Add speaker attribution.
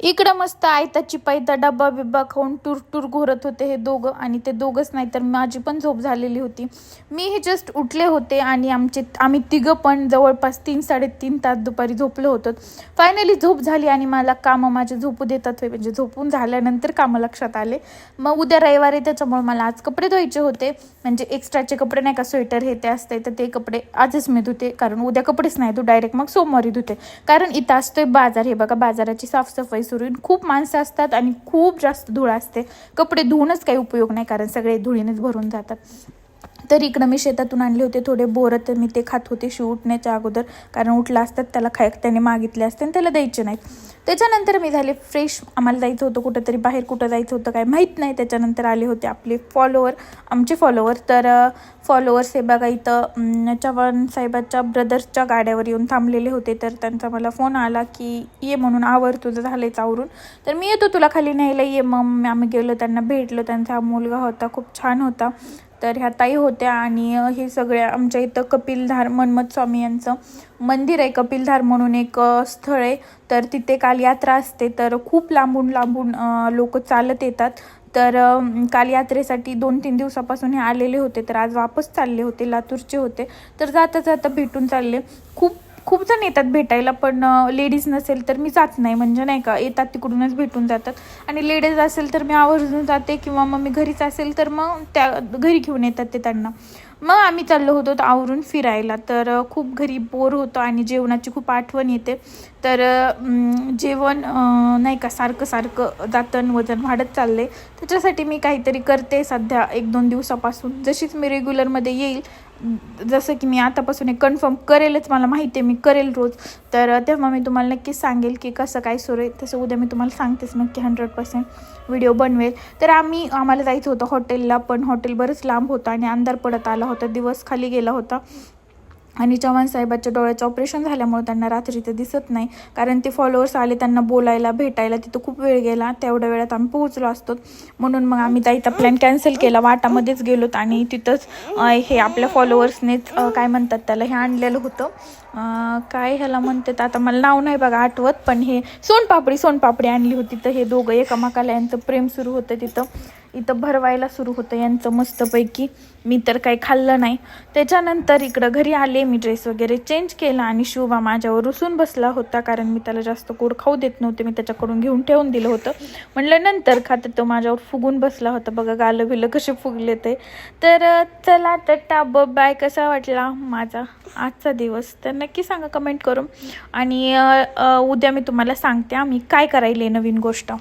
Speaker 1: इकडं मस्त आयताची पायता डब्बा बिब्बा खाऊन टूर टूर घोरत होते हे दोघं आणि ते दोघंच नाही तर माझी पण झोप झालेली होती. मी हे जस्ट उठले होते आणि आमचे आम्ही तिघं पण जवळपास तीन साडेतीन तास दुपारी झोपलो होतो. फायनली झोप झाली आणि मला कामं माझे झोपू देतात म्हणजे झोपून झाल्यानंतर कामं लक्षात आले. मग उद्या रविवारी त्याच्यामुळे मला आज कपडे धुवायचे होते. म्हणजे एक्स्ट्राचे कपडे नाही का स्वेटर हे ते असते तर ते कपडे आजच मी धुते कारण उद्या कपडेच नाही धू डायरेक्ट मग सोमवारी धुते. कारण इथं असतोय बाजार हे बघा बाजाराची साफसफाई सोडून खूप माणसं असतात आणि खूप जास्त धूळ असते. कपडे धुवूनच काही उपयोग नाही कारण सगळे धुळीनेच भरून जातात. तर इकडं मी शेतातून आणले होते थोडे बोरं तर मी ते खात होते शिव उठण्याच्या अगोदर. कारण उठला असतात त्याला खाय त्याने मागितले असते आणि त्याला द्यायचे नाहीत. त्याच्यानंतर मी झाले फ्रेश आम्हाला जायचं होतं कुठंतरी बाहेर कुठं जायचं होतं काय माहीत नाही. त्याच्यानंतर आले होते आपले फॉलोवर आमचे फॉलोवर तर फॉलोअर्स हे बघा इथं चव्हाण साहेबाच्या ब्रदर्सच्या गाड्यावर येऊन थांबलेले होते. तर त्यांचा मला फोन आला की ये म्हणून आवर तुझं झालंय चावरून. तर मी येतो तुला खाली न्यायला ये मग आम्ही गेलो त्यांना भेटलो. त्यांचा मुलगा होता खूप छान होता. तर ह्या ताई होत्या आणि हे सगळे आमच्या इथं कपिलधार मन्मथ स्वामी यांचं मंदिर आहे. कपिलधार म्हणून एक स्थळ आहे. तर तिथे काल यात्रा असते. तर खूप लांबून लांबून लोक चालत येतात. तर काल यात्रेसाठी दोन तीन दिवसापासून हे आलेले होते. तर आज वापस चालले होते. लातूरचे होते. तर जाता जाता भेटून चालले. खूप खूप जण येतात भेटायला पण लेडीज नसेल तर मी जात नाही. म्हणजे नाही का येतात तिकडूनच भेटून जातात. आणि लेडीज असेल तर मी आवर्जून जाते किंवा मग मी घरीच असेल तर मग त्या घरी घेऊन येतात ते त्यांना. मग आम्ही चाललो होतो आवरून फिरायला. तर खूप घरी बोर होतं आणि जेवणाची खूप आठवण येते. तर जेवण नाही का सारखं सारखं जातं आणि वजन वाढत चालले त्याच्यासाठी मी काहीतरी करते सध्या एक दोन दिवसापासून. जशीच मी रेग्युलरमध्ये येईल जसं की मी आतापासून एक कन्फर्म करेलच मला माहिती आहे मी करेल रोज. तर तेव्हा मी तुम्हाला नक्कीच सांगेल की कसं काय सुरू आहे. तसं उद्या मी तुम्हाला सांगतेच नक्की हंड्रेड पर्सेंट व्हिडिओ बनवेल. तर आम्ही आम्हाला जायचं होतं हॉटेलला पण हॉटेल बरंच लांब होतं आणि अंधार पडत आला होता दिवस खाली गेला होता. आणि चव्हाण साहेबाच्या डोळ्याचं ऑपरेशन झाल्यामुळे त्यांना रात्री ते दिसत नाही. कारण ते फॉलोअर्स आले त्यांना बोलायला भेटायला तिथं खूप वेळ गेला. तेवढ्या वेळात आम्ही पोहोचलो असतो. म्हणून मग आम्ही जायचा प्लॅन कॅन्सल केला. वाटामध्येच गेलोत आणि तिथंच हे आपल्या फॉलोअर्सनेच काय म्हणतात त्याला हे आणलेलं होतं. काय ह्याला म्हणतात आता मला नाव नाही बघा आठवत पण हे सोनपापडी सोनपापडी आणली होती. तर हे दोघं एकामाकाला यांचं प्रेम सुरू होतं तिथं. इथं भरवायला सुरू होतं यांचं मस्तपैकी. मी तर काही खाल्लं नाही. त्याच्यानंतर इकडं घरी आले मी ड्रेस वगैरे चेंज केला आणि शिवबा माझ्यावर रुसून बसला होता कारण मी त्याला जास्त गोड खाऊ देत नव्हते. मी त्याच्याकडून घेऊन ठेवून दिलं होतं. म्हणलं नंतर खातं तो माझ्यावर फुगून बसला होता. बघा गालं बिलं कसे फुगले ते. तर चला तर टाब बाय. कसा वाटला माझा आजचा दिवस? तर नक्की सांगा कमेंट करून. आणि उद्या मी तुम्हाला सांगते आम्ही काय करायले नवीन गोष्ट.